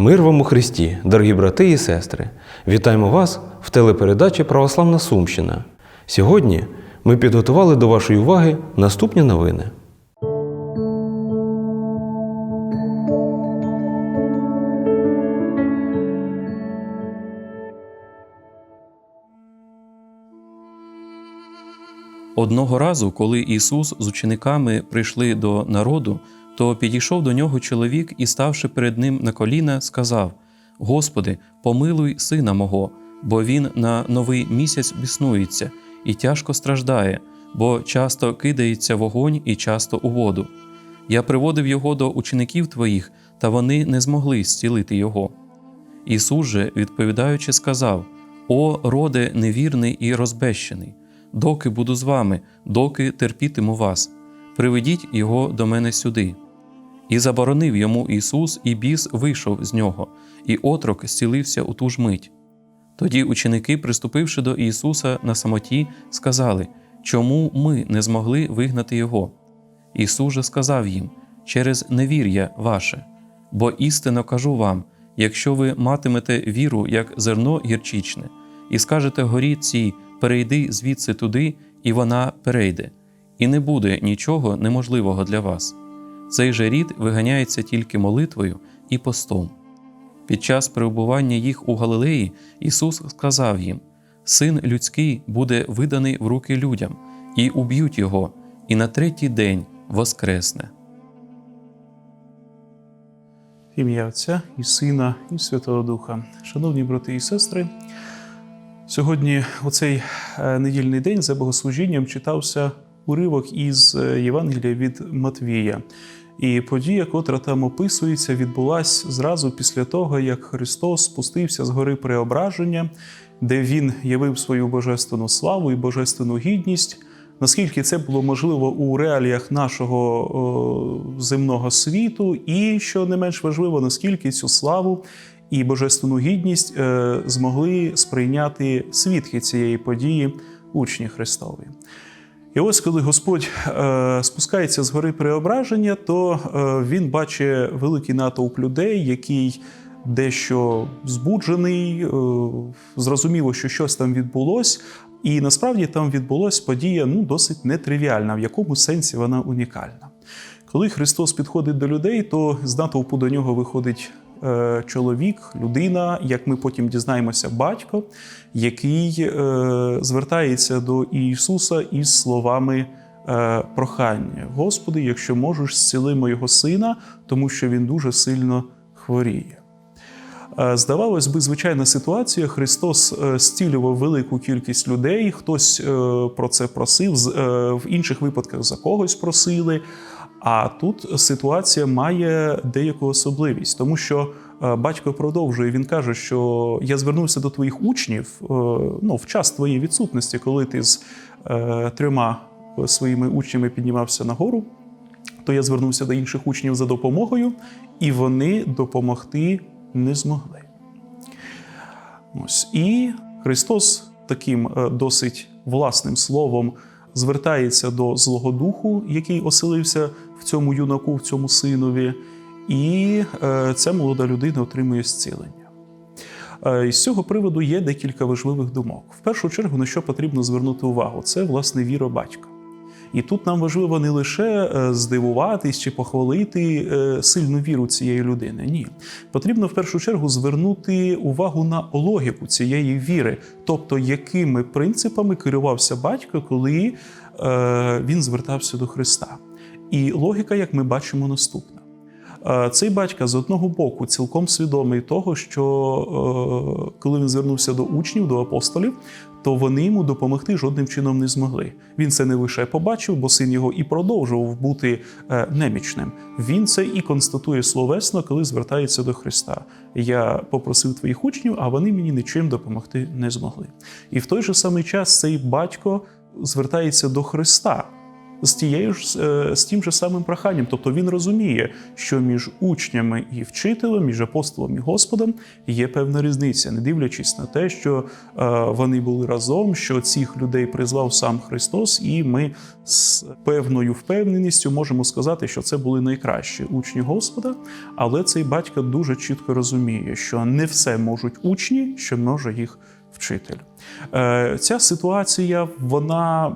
Мир вам у Христі, дорогі брати і сестри! Вітаємо вас в телепередачі Православна Сумщина. Сьогодні ми підготували до вашої уваги наступні новини. Одного разу, коли Ісус з учениками прийшли до народу, то підійшов до нього чоловік і, ставши перед ним на коліна, сказав: Господи, помилуй сина мого, бо він на новий місяць біснується і тяжко страждає, бо часто кидається в огонь і часто у воду. Я приводив його до учеників твоїх, та вони не змогли зцілити його. Ісус же, відповідаючи, сказав: О, роде невірний і розбещений, доки буду з вами, доки терпітиму вас, приведіть його до мене сюди. І заборонив йому Ісус, і біс вийшов з нього, і отрок зцілився у ту ж мить. Тоді ученики, приступивши до Ісуса на самоті, сказали, чому ми не змогли вигнати Його? Ісус же сказав їм через невір'я ваше, бо істинно кажу вам, якщо ви матимете віру, як зерно гірчичне, і скажете горі цій, перейди звідси туди, і вона перейде, і не буде нічого неможливого для вас. Цей же рід виганяється тільки молитвою і постом. Під час перебування їх у Галилеї Ісус сказав їм: Син людський буде виданий в руки людям, і уб'ють його, і на третій день воскресне. Ім'я Отця і Сина, і Святого Духа. Шановні брати і сестри, сьогодні, у цей е, недільний день, за богослужінням читався уривок із е, Євангелія від Матвія. І подія, котра там описується, відбулася зразу після того, як Христос спустився з гори Преображення, де Він явив свою божественну славу і божественну гідність. Наскільки це було можливо у реаліях нашого о, земного світу, і що не менш важливо, наскільки цю славу і божественну гідність е, змогли сприйняти свідки цієї події учні Христові. І ось коли Господь е, спускається з гори Преображення, то е, він бачить великий натовп людей, який дещо збуджений, е, зрозуміло, що щось там відбулось. І насправді там відбулась подія ну, досить нетривіальна, в якому сенсі вона унікальна. Коли Христос підходить до людей, то з натовпу до нього виходить чоловік, людина, як ми потім дізнаємося, батько, який е, звертається до Ісуса із словами е, прохання: Господи, якщо можеш, зціли моєго сина, тому що він дуже сильно хворіє. Е, Здавалось би, звичайна ситуація. Христос е, зцілював велику кількість людей. Хтось е, про це просив, е, в інших випадках за когось просили. А тут ситуація має деяку особливість, тому що е, батько продовжує. Він каже, що я звернувся до твоїх учнів е, ну, в час твоєї відсутності, коли ти з е, трьома своїми учнями піднімався нагору, то я звернувся до інших учнів за допомогою, і вони допомогти не змогли. Ось. І Христос таким досить власним словом звертається до Злого Духу, який оселився в цьому юнаку, в цьому синові, і е, ця молода людина отримує зцілення. Е, з цього приводу є декілька важливих думок. В першу чергу, на що потрібно звернути увагу, це власне віра батька. І тут нам важливо не лише е, здивуватись чи похвалити сильну віру цієї людини. Ні, потрібно в першу чергу звернути увагу на логіку цієї віри, тобто якими принципами керувався батько, коли він звертався до Христа. І логіка, як ми бачимо, наступна. Е, Цей батько з одного боку цілком свідомий того, що е, коли він звернувся до учнів, до апостолів, то вони йому допомогти жодним чином не змогли. Він це не лише побачив, бо син його і продовжував бути е, немічним. Він це і констатує словесно, коли звертається до Христа. Я попросив твоїх учнів, а вони мені нічим допомогти не змогли. І в той же самий час цей батько звертається до Христа з тією ж е, з тим же самим проханням. Тобто він розуміє, що між учнями і вчителем, між апостолом і Господом є певна різниця, не дивлячись на те, що е, вони були разом, що цих людей призвав сам Христос, і ми з певною впевненістю можемо сказати, що це були найкращі учні Господа. Але цей батько дуже чітко розуміє, що не все можуть учні, що може їх вчитель. Е, Ця ситуація вона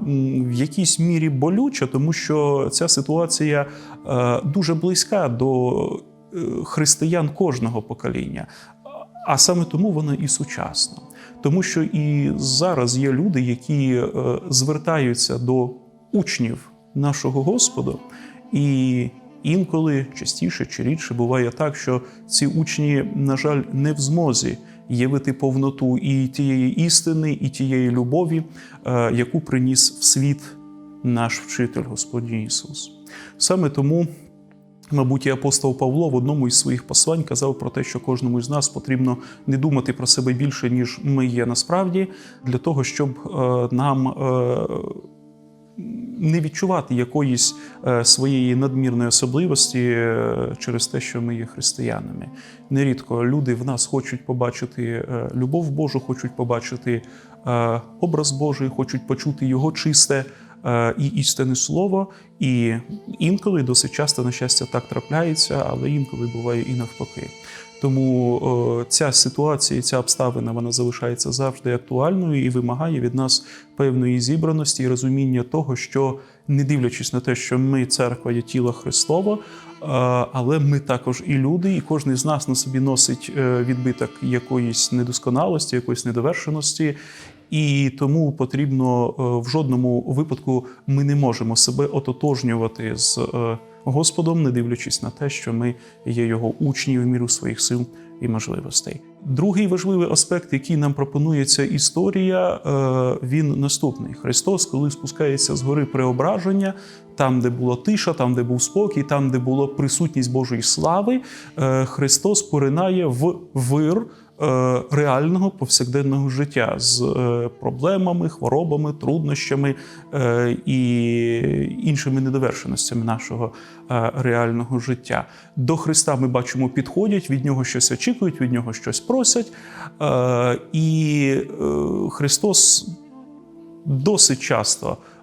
в якійсь мірі болюча, тому що ця ситуація е, дуже близька до е, християн кожного покоління. А саме тому вона і сучасна. Тому що і зараз є люди, які звертаються до учнів нашого Господа, і інколи частіше чи рідше буває так, що ці учні, на жаль, не в змозі явити повноту і тієї істини, і тієї любові, е, яку приніс в світ наш вчитель Господній Ісус. Саме тому. Мабуть, і апостол Павло в одному із своїх послань казав про те, що кожному з нас потрібно не думати про себе більше, ніж ми є насправді, для того, щоб е, нам е, не відчувати якоїсь е, своєї надмірної особливості е, через те, що ми є християнами. Нерідко люди в нас хочуть побачити е, любов Божу, хочуть побачити образ Божий, хочуть почути його чисте і істинне слово. І інколи досить часто, на щастя, так трапляється, але інколи буває і навпаки. Тому ця ситуація, ця обставина вона залишається завжди актуальною і вимагає від нас певної зібраності і розуміння того, що не дивлячись на те, що ми церква є тіло Христова, але ми також і люди, і кожен з нас на собі носить е, відбиток якоїсь недосконалості, якоїсь недовершеності. І тому потрібно в жодному випадку ми не можемо себе ототожнювати з е, Господом, не дивлячись на те, що ми є його учні в міру своїх сил і можливостей. Другий важливий аспект, який нам пропонує ця історія, е, він наступний: Христос, коли спускається з гори преображення, там, де була тиша, там, де був спокій, там, де була присутність Божої слави, е, Христос поринає в вир реального повсякденного життя з е, проблемами, хворобами, труднощами е, і іншими недовершеностями нашого е, реального життя. До Христа ми бачимо, підходять, від нього щось очікують, від нього щось просять. Е, І е, Христос досить часто е,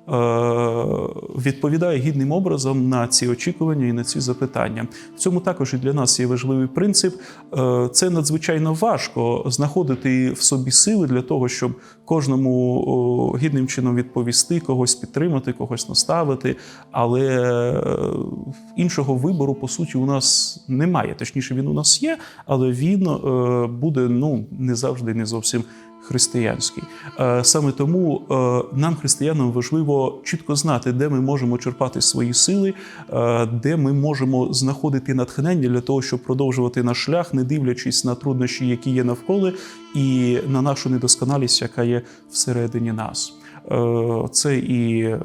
відповідає гідним образом на ці очікування і на ці запитання. В цьому також і для нас є важливий принцип. Е, Це надзвичайно важко знаходити в собі сили для того, щоб кожному гідним чином відповісти, когось підтримати, когось наставити. Але е, іншого вибору, по суті, у нас немає. Точніше, він у нас є, але він е, буде ну не завжди не зовсім християнський. Е, Саме тому е, нам, християнам, важливо чітко знати, де ми можемо черпати свої сили, е, де ми можемо знаходити натхнення для того, щоб продовжувати наш шлях, не дивлячись на труднощі, які є навколо, і на нашу недосконалість, яка є всередині нас. Е, Це і е,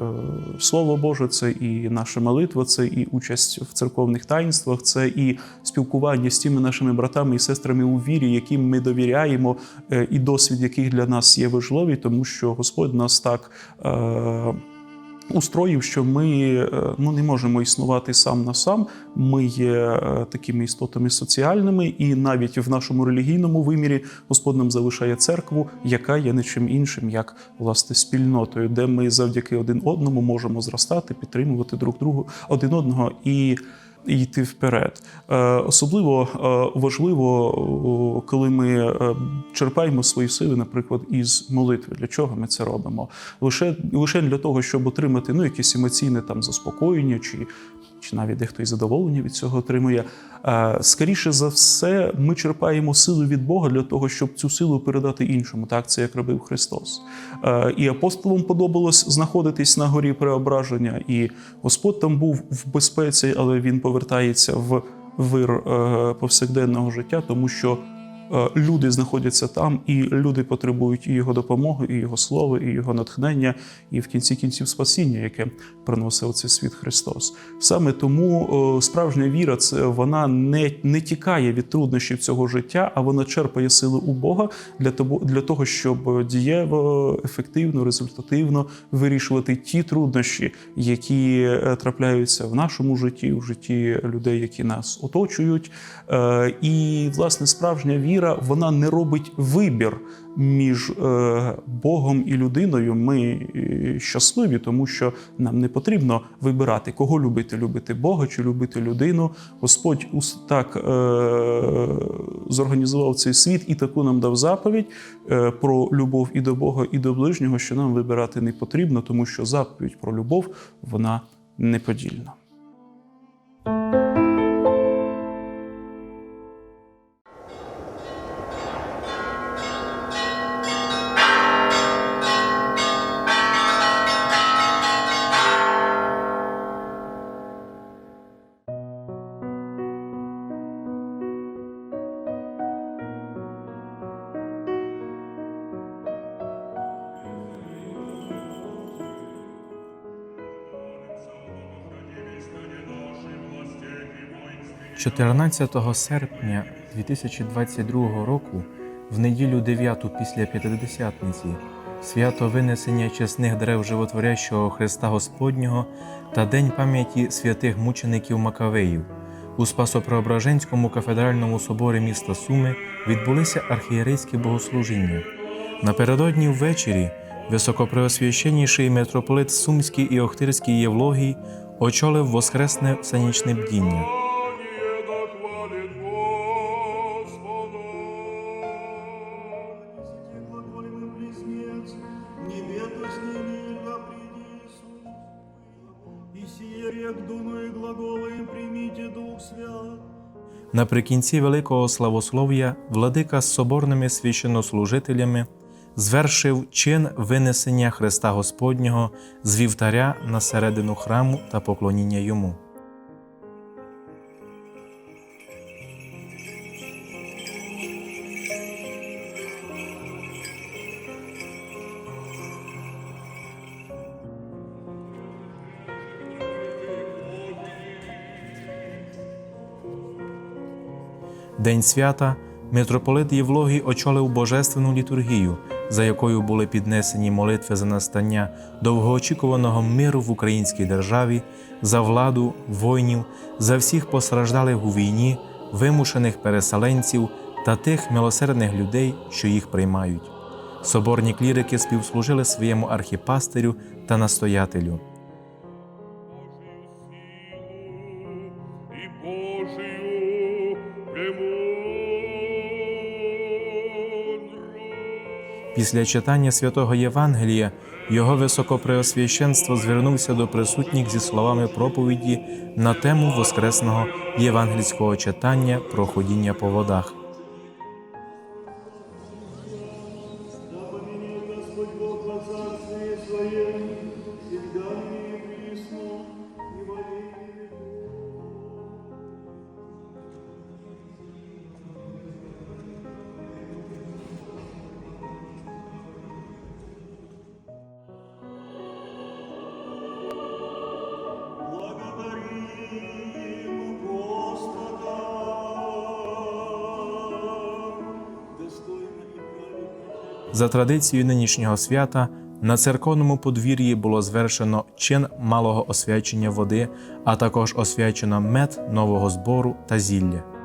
Слово Боже, це і наша молитва, це і участь в церковних таїнствах, це і спілкування з тими нашими братами і сестрами у вірі, яким ми довіряємо, е, і досвід яких для нас є важливий, тому що Господь нас так. Устроїв, що ми е, ну, не можемо існувати сам на сам. Ми є е, такими істотами соціальними, і навіть в нашому релігійному вимірі Господь нам залишає церкву, яка є нічим іншим, як власне спільнотою, де ми завдяки один одному можемо зростати, підтримувати друг другу один одного і. Йти вперед. Е, Особливо е, важливо, коли ми е, черпаємо свої сили, наприклад, із молитви. Для чого ми це робимо? Лише, лише для того, щоб отримати ну, якесь емоційне там заспокоєння, чи, чи навіть дехто і задоволення від цього отримує. Е, Скоріше за все, ми черпаємо силу від Бога для того, щоб цю силу передати іншому. Так, це як робив Христос. Е, І апостолам подобалось знаходитись на горі преображення, і Господь там був в безпеці, але він повертається в вир е, повсякденного життя, тому що люди знаходяться там, і люди потребують і його допомоги, і його слова, і його натхнення, і в кінці кінців спасіння, яке приносив цей світ Христос. Саме тому е, справжня віра це вона не, не тікає від труднощів цього життя, а вона черпає сили у Бога для того, для того, щоб дієво, ефективно, результативно вирішувати ті труднощі, які е, трапляються в нашому житті, в житті людей, які нас оточують. Е, І власне справжня віра вона не робить вибір між е, Богом і людиною. Ми е, щасливі, тому що нам не потрібно вибирати, кого любити: любити Бога чи любити людину. Господь так е, зорганізував цей світ і таку нам дав заповідь про любов і до Бога, і до ближнього, що нам вибирати не потрібно, тому що заповідь про любов вона неподільна. – 14 серпня 2022 року, в неділю 9 після П'ятидесятниці, свято винесення чесних дерев животворящого Христа Господнього та День пам'яті святих мучеників Макавеїв. У Спасопреображенському кафедральному соборі міста Суми відбулися архієрейські богослужіння. Напередодні ввечері високопреосвященніший митрополит Сумський і Охтирський Євлогій очолив воскресне всенічне бдіння. Наприкінці великого славослов'я владика з соборними священнослужителями звершив чин винесення Христа Господнього з вівтаря на середину храму та поклоніння йому. День свята митрополит Євлогій очолив божественну літургію, за якою були піднесені молитви за настання довгоочікуваного миру в українській державі, за владу, воїнів, за всіх постраждалих у війні, вимушених переселенців та тих милосердних людей, що їх приймають. Соборні клірики співслужили своєму архіпастирю та настоятелю. Після читання святого Євангелія його високопреосвященство звернувся до присутніх зі словами проповіді на тему воскресного євангельського читання про ходіння по водах. За традицією нинішнього свята на церковному подвір'ї було звершено чин малого освячення води, а також освячено мед нового збору та зілля.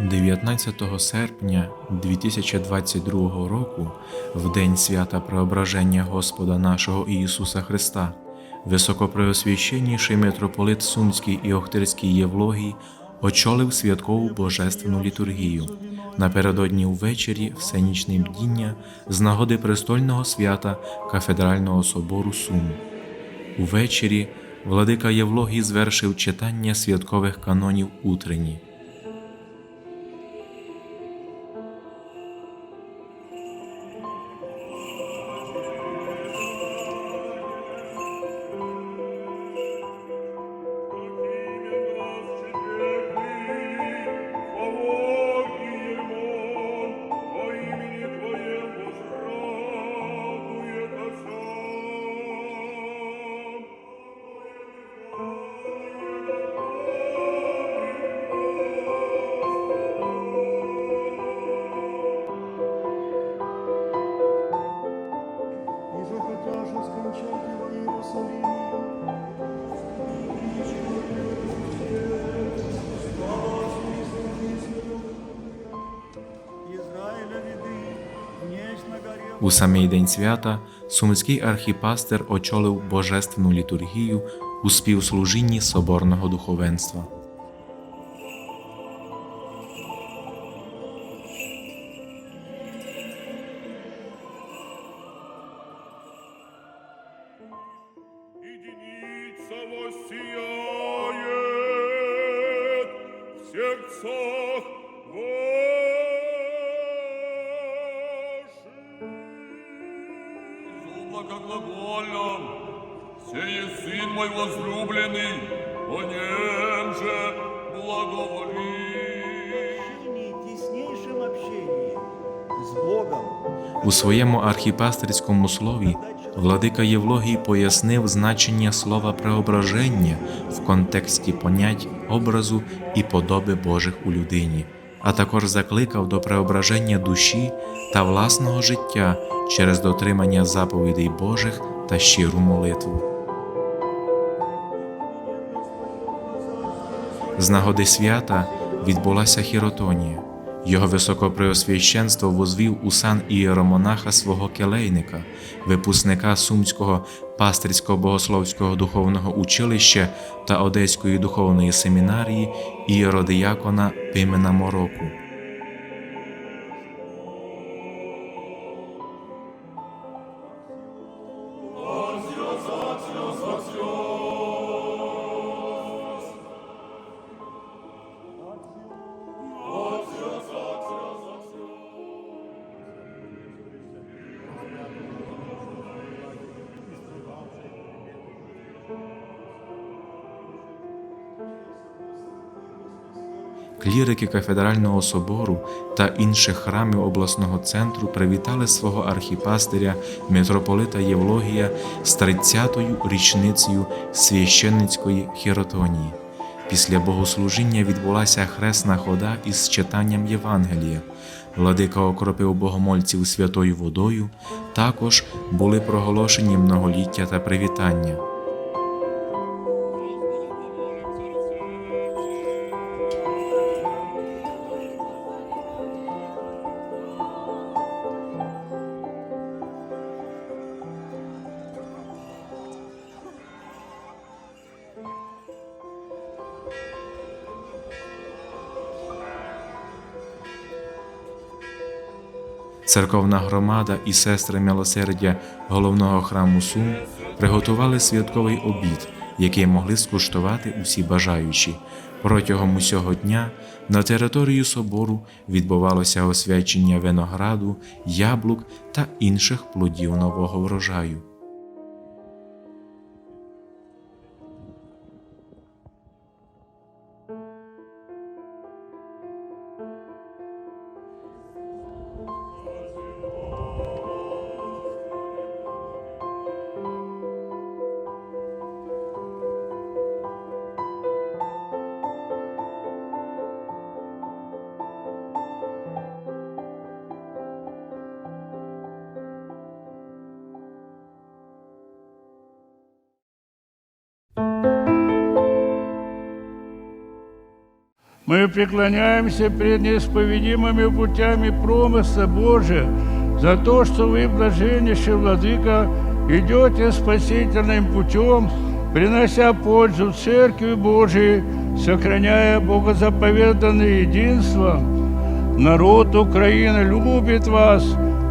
19 серпня 2022 року, в день свята Преображення Господа нашого Ісуса Христа, високопреосвященніший митрополит Сумський і Охтирський Євлогій очолив святкову божественну літургію напередодні ввечері всенічне бдіння з нагоди престольного свята Кафедрального собору Сум. Увечері владика Євлогій звершив читання святкових канонів утренні. У самий день свята сумський архіпастер очолив божественну літургію у співслужінні соборного духовенства. Мой возлюбленный, о нем же благоволи. общении, теснейшем общении с Богом. У своєму архіпастерському слові владика Євлогій пояснив значення слова преображення в контексті понять образу і подоби Божих у людині, а також закликав до преображення душі та власного життя через дотримання заповідей Божих та щиру молитву. З нагоди свята відбулася хіротонія. Його високопреосвященство возвів у сан ієромонаха свого келейника, випускника Сумського пастирського богословського духовного училища та Одеської духовної семінарії ієродиякона Пимена Мороку. Клірики кафедрального собору та інших храмів обласного центру привітали свого архіпастиря митрополита Євлогія з 30-ю річницею священницької хіротонії. Після богослужіння відбулася хресна хода із читанням Євангелія. Владика окропив богомольців святою водою. Також були проголошені многоліття та привітання. Церковна громада і сестри милосердя головного храму Сум приготували святковий обід, який могли скуштувати усі бажаючі. Протягом усього дня на територію собору відбувалося освячення винограду, яблук та інших плодів нового врожаю. Мы преклоняемся перед неисповедимыми путями промысла Божия за то, что вы, блаженнейший Владыка, идете спасительным путем, принося пользу Церкви Божией, сохраняя богозаповеданное единство. Народ Украины любит вас,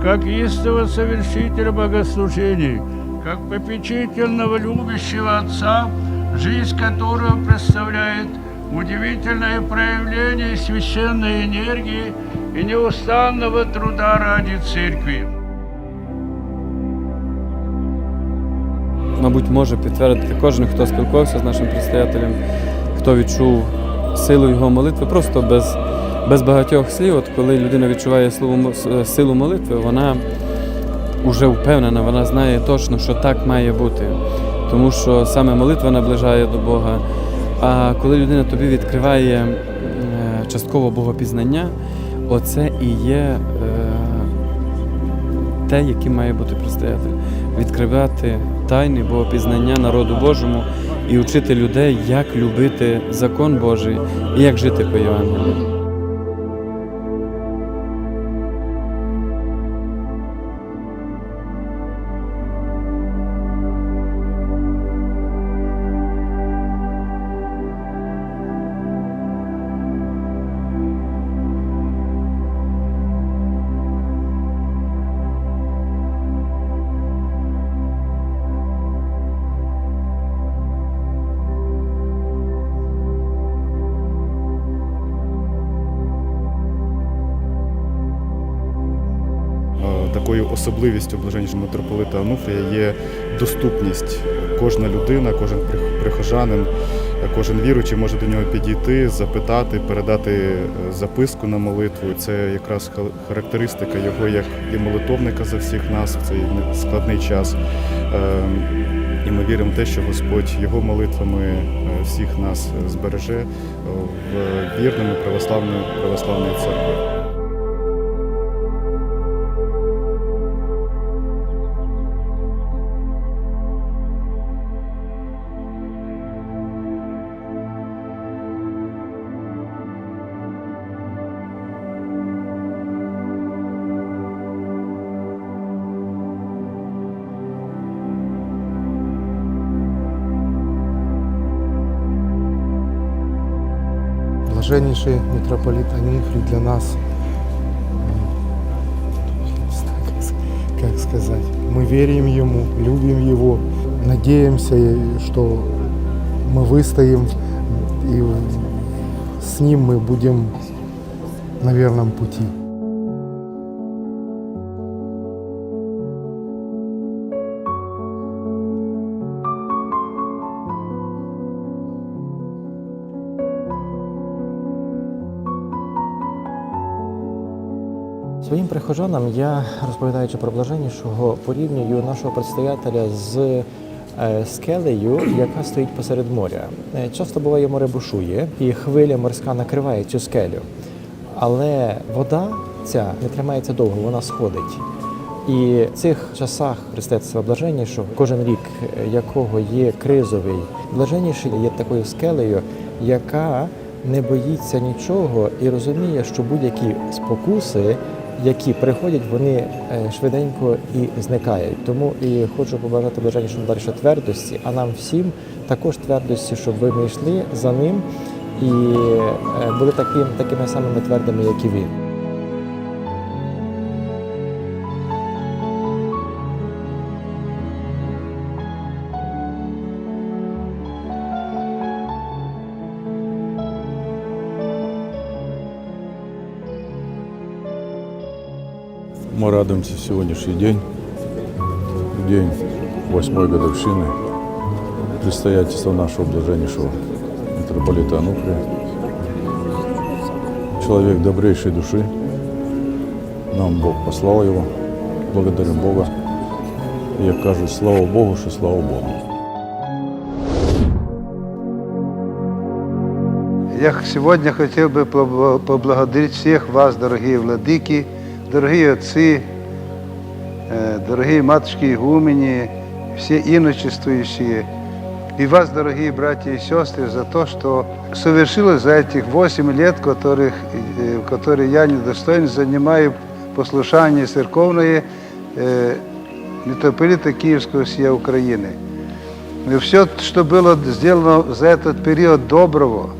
как истого совершителя богослужений, как попечительного любящего Отца, жизнь которого представляет удивительное проявление священной энергии и неустанного труда ради Церкви. мабуть, може підтвердити кожен, хто спілкувався з нашим предстоятелем, хто відчув силу його молитви, просто без, без багатьох слів. От коли людина відчуває слово, силу молитви, вона вже впевнена, вона знає точно, що так має бути. Тому що саме молитва наближає до Бога. А коли людина тобі відкриває е, частково богопізнання, оце і є е, те, яким має бути предстоятель. Відкривати тайни богопізнання народу Божому і вчити людей, як любити закон Божий і як жити по Євангелію. Особливістю блаженнішого митрополита Ануфрія є доступність. Кожна людина, кожен прихожанин, кожен віруючий може до нього підійти, запитати, передати е, записку на молитву. Це якраз характеристика його як і молитовника за всіх нас в цей складний час. Е, І ми віримо в те, що Господь його молитвами е, всіх нас збереже е, в вірному православної православної церкви. Блаженнейший митрополит Анифрий для нас, как сказать, мы верим Ему, любим Его, надеемся, что мы выстоим и с Ним мы будем на верном пути. Своїм прихожанам я, розповідаючи про блаженнішого, порівнюю нашого предстоятеля з е, скелею, яка стоїть посеред моря. Е, Часто буває море бушує, і хвиля морська накриває цю скелю. Але вода ця не тримається довго, вона сходить. І в цих часах христецтва блаженнішого, кожен рік е, якого є кризовий, блаженніший є такою скелею, яка не боїться нічого і розуміє, що будь-які спокуси, які приходять, вони е, швиденько і зникають. Тому і хочу побажати блаженнішому далі твердості, а нам всім також твердості, щоб ви ми йшли за ним і е, були таким, такими самими твердими, як і він. Мы радуемся сегодняшний день, день восьмой годовщины предстоятельства нашего блаженнейшего митрополита Ануфрия. Человек добрейшей души. Нам Бог послал его. Благодарим Бога. Я кажу, слава Богу, что слава Богу. Я сегодня хотел бы побла- поблагодарить всех вас, дорогие владыки, дорогие отцы, э, дорогие матушки игумени, все иночествующие, и вас, дорогие братья и сестры, за то, что совершилось за этих 8 лет, которых, э, которые я недостоин занимаю послушание церковное э, митрополита Киевского всей Украины. И все, что было сделано за этот период доброго,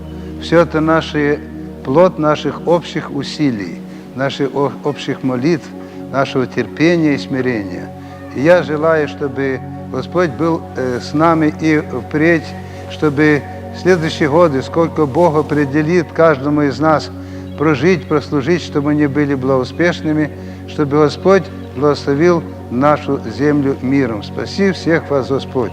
все это наши, плод наших общих усилий, наших о- общих молитв, нашего терпения и смирения. И я желаю, чтобы Господь был э, с нами и впредь, чтобы в следующие годы, сколько Бог определит каждому из нас прожить, прослужить, чтобы мы не были благоуспешными, чтобы Господь благословил нашу землю миром. Спаси всех вас, Господь.